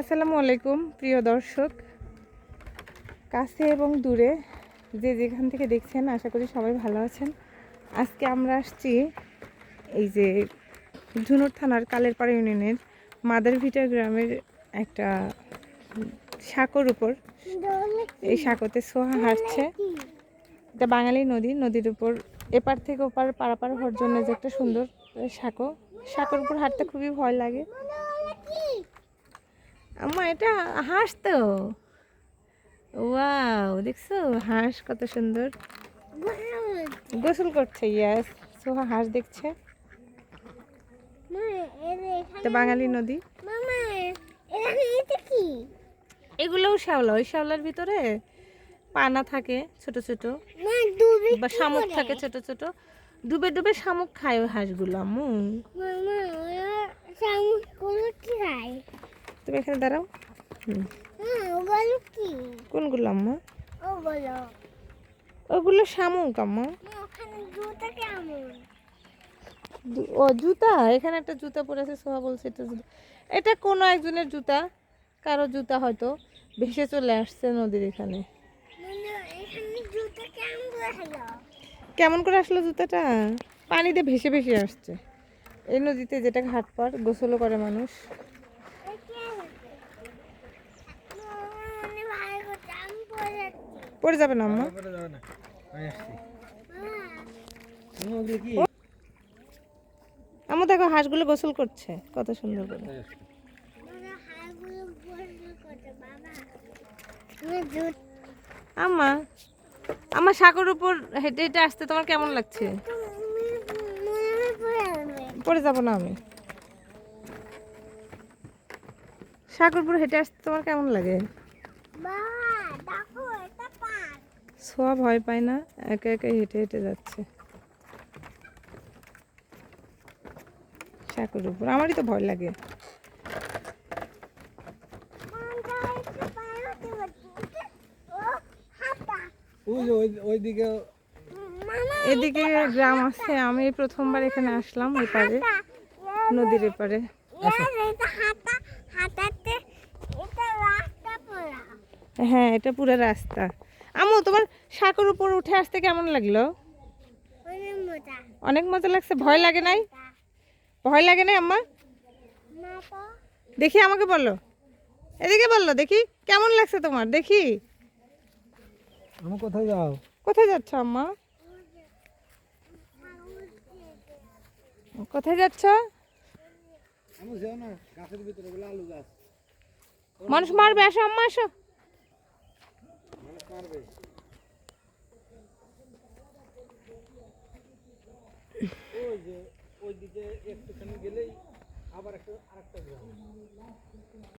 আসসালামু আলাইকুম, প্রিয় দর্শক। কাছে এবং দূরে যে যেখান থেকে দেখছেন, আশা করি সবাই ভালো আছেন। আজকে আমরা আসছি এই যে ঝুনুর থানার কালেরপাড়া ইউনিয়নের মাদার ভিটা গ্রামের একটা সাঁকোর উপর। এই সাঁকোতে সোহা হাঁটছে। এটা বাঙালি নদী, নদীর উপর, এপার থেকে ওপার পারাপার হওয়ার জন্য যে একটা সুন্দর সাঁকো সাঁকোর উপর হাঁটতে খুবই ভয় লাগে। আম্মা, এটা হাঁস তো। ওয়াও, দেখছ? হাঁস কত সুন্দর। গোসল করছে ইয়াস সোহা হাঁস দেখছে। বাঙালি নদী। এগুলোও শ্যাওলা, ওই শ্যাওলার ভিতরে পানা থাকে ছোট ছোট। বা শামুক থাকে ছোট ছোট। ডুবে ডুবে শামুক খায় ওই হাঁসগুলো, আম্মু। তুমি এখানে দাঁড়াও। কোনগুলো আম্মা? ওগুলো। শামুক আম্মা। ও জুতা? এখানে একটা জুতা পরে আছে সোহা বলছে এটা জুতা। এটা কোনো একজনের জুতা কারও জুতা হয়তো ভেসে চলে আসছে নদীর এখানে। কেমন করে আসলো জুতাটা? পানিতে ভেসে ভেসে আসছে। এই নদীতে যেটা ঘাট পার গোসলও করে মানুষ। পড়ে যাবে না আম্মা? আমার দেখো হাঁসগুলো গোসল করছে। কত সুন্দর করে। আম্মা আমার সাগর উপর হেঁটে হেঁটে আসতে তোমার কেমন লাগছে? পড়ে যাব না আমি। সাগরপুর হেঁটে আসতে তোমার কেমন লাগে? সোয়া ভয় পায় না একা একা হেঁটে হেঁটে যাচ্ছে। সাগরের উপর আমারই তো ভয় লাগে। এদিকে গ্রাম আছে আমি প্রথমবার এখানে আসলাম এপারে নদীর এপারে। হ্যাঁ এটা পুরো রাস্তা। আমু তোমার সাঁকোর উপর উঠে আসতে কেমন লাগল? অনেক মজা। লাগছে? ভয় লাগে নাই? ভয় লাগে নাই আম্মা? দেখি আমাকে বলো। এদিকে বলল দেখি কেমন লাগছে তোমার? দেখি। আমি কোথায় যাও? কোথায় যাচ্ছ আম্মা? কোথায় যাচ্ছ? মানুষ মারবে আসো আম্মা আসো। ওই যে ওইদিকে একটুখানি গেলেই আবার একটা আরেকটা গ্রাম।